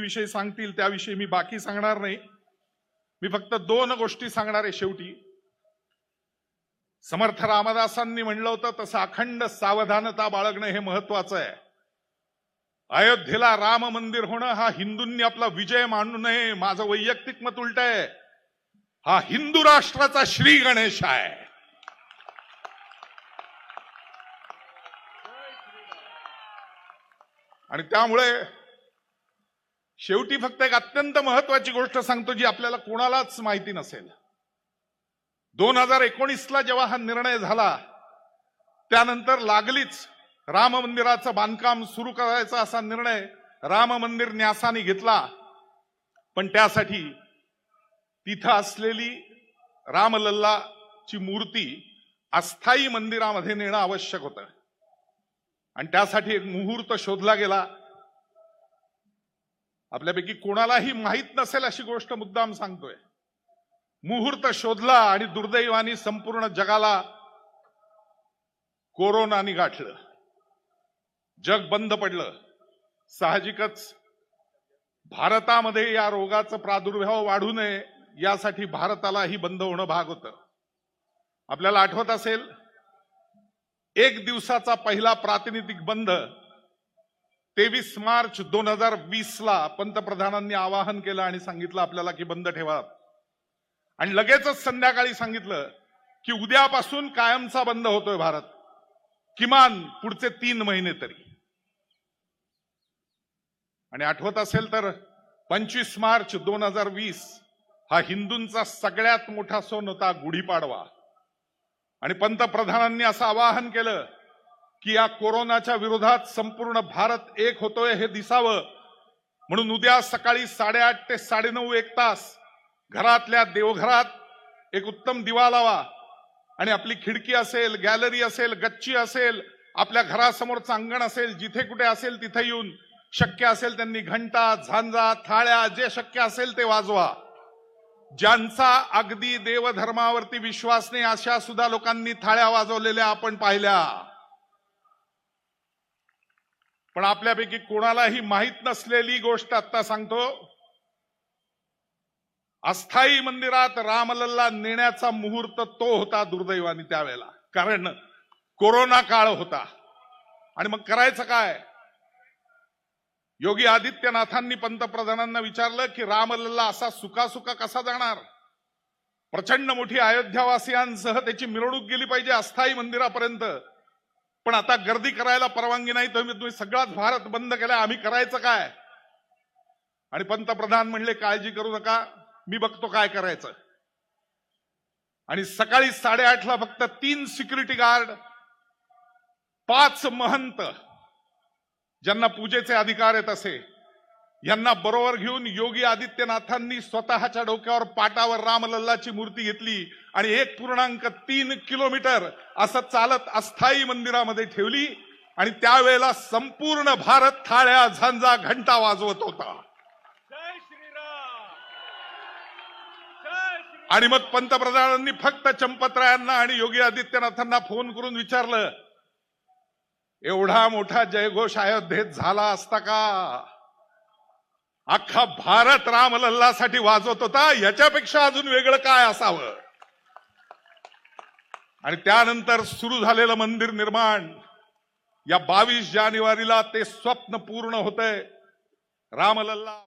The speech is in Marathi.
विषयी सांगतील त्याविषयी मी बाकी सांगणार नाही. मी फक्त दोन गोष्टी सांगणार आहे शेवटी. समर्थ रामदासांनी म्हणलं होतं तसं अखंड सावधानता बाळगणं हे महत्वाचं आहे. अयोध्येला राम मंदिर होणं हा हिंदूंनी आपला विजय मानू नये माझं वैयक्तिक मत उलट आहे. हा हिंदू राष्ट्राचा श्री गणेश आहे. आणि त्यामुळे शेवटी फक्त एक अत्यंत महत्वाची गोष्ट सांगतो जी आपल्याला कोणालाच माहिती नसेल. दोन हजार एकोणीसला जेव्हा हा निर्णय झाला त्यानंतर लागलीच राम मंदिराचं बांधकाम सुरू करायचा असा निर्णय राम मंदिर न्यासाने घेतला. पण त्यासाठी तिथं असलेली रामलल्लाची मूर्ती अस्थायी मंदिरामध्ये नेणं आवश्यक होतं. आणि त्यासाठी एक मुहूर्त शोधला गेला. आपल्यापैकी कोणालाही माहीत नसेल अशी गोष्ट मुद्दाम सांगतोय. मुहूर्त शोधला आणि दुर्दैवानी संपूर्ण जगाला कोरोनाने गाठलं. जग बंद पडलं. साहजिकच भारतामध्ये या रोगाचा प्रादुर्भाव वाढू नये यासाठी भारतालाही बंद होणं भाग होतं. आपल्याला आठवत असेल एक दिवसाचा पहिला प्रातिनिधिक बंद तेवीस मार्च दोन हजार वीस ला पंतप्रधानांनी आवाहन केलं आणि सांगितलं आपल्याला की बंद ठेवा. आणि लगेचच संध्याकाळी सांगितलं की उद्यापासून कायमचा बंद होतोय भारत. किमान पुढचे तीन महिने तरी. आणि आठवत असेल तर पंचवीस मार्च दोन हजार वीस हा हिंदूंचा सगळ्यात मोठा सण होता गुढीपाडवा. आणि पंतप्रधानांनी असं आवाहन केलं की या कोरोनाच्या विरोधात संपूर्ण भारत एक होतोय हे दिसावं. म्हणून उद्या सकाळी साडेआठ ते साडेनऊ एक तास घरातल्या देवघरात एक उत्तम दिवा लावा. आणि आपली खिडकी असेल गॅलरी असेल गच्ची असेल आपल्या घरासमोरचं अंगण असेल जिथे कुठे असेल तिथे येऊन शक्य असेल त्यांनी घंटा झांजा थाळ्या जे शक्य असेल ते वाजवा. ज्यांचा अगदी देवधर्मावरती विश्वास नाही अशा सुद्धा लोकांनी थाळ्या वाजवलेल्या आपण पाहिल्या. पण आपल्यापैकी कोणालाही माहीत नसलेली गोष्ट आता सांगतो. अस्थायी मंदिरात रामलल्ला नेण्याचा मुहूर्त तो होता दुर्दैवानी त्यावेळेला. कारण कोरोना काळ होता. आणि मग करायचं काय? योगी आदित्यनाथांनी पंतप्रधानांना विचारलं की रामलल्ला असा सुका कसा जाणार? प्रचंड मोठी अयोध्यावासियांसह त्याची मिरवणूक गेली पाहिजे अस्थायी मंदिरापर्यंत. पण आता गर्दी करायला परवानगी नाही तुम्ही तुम्ही सगळाच भारत बंद केला आम्ही करायचं काय? आणि पंतप्रधान म्हणले काळजी करू नका मी बघतो काय करायचं. आणि सकाळी साडेआठला फक्त तीन सिक्युरिटी गार्ड पाच महंत ज्यांना पूजेचे अधिकार आहेत असे यांना बरोबर घेऊन योगी आदित्यनाथांनी स्वतःच्या डोक्यावर पाटावर रामलल्लाची मूर्ती घेतली आणि एक पूर्णांक तीन किलोमीटर असं चालत अस्थायी मंदिरामध्ये ठेवली आणि त्यावेळेला संपूर्ण भारत थाळ्या झांजा घंटा वाजवत होता. आणि मग पंतप्रधानांनी फक्त चंपतरायांना आणि योगी आदित्यनाथांना फोन करून विचारलं एवढा मोठा जयघोष अयोध्येत झाला असता का? अख्खा भारत रामलल्लासाठी वाजवत होता. याच्यापेक्षा अजून वेगळं काय असावं? आणि त्यानंतर सुरू झालेलं मंदिर निर्माण. या बावीस जानेवारीला ते स्वप्न पूर्ण होतंय. रामलल्ला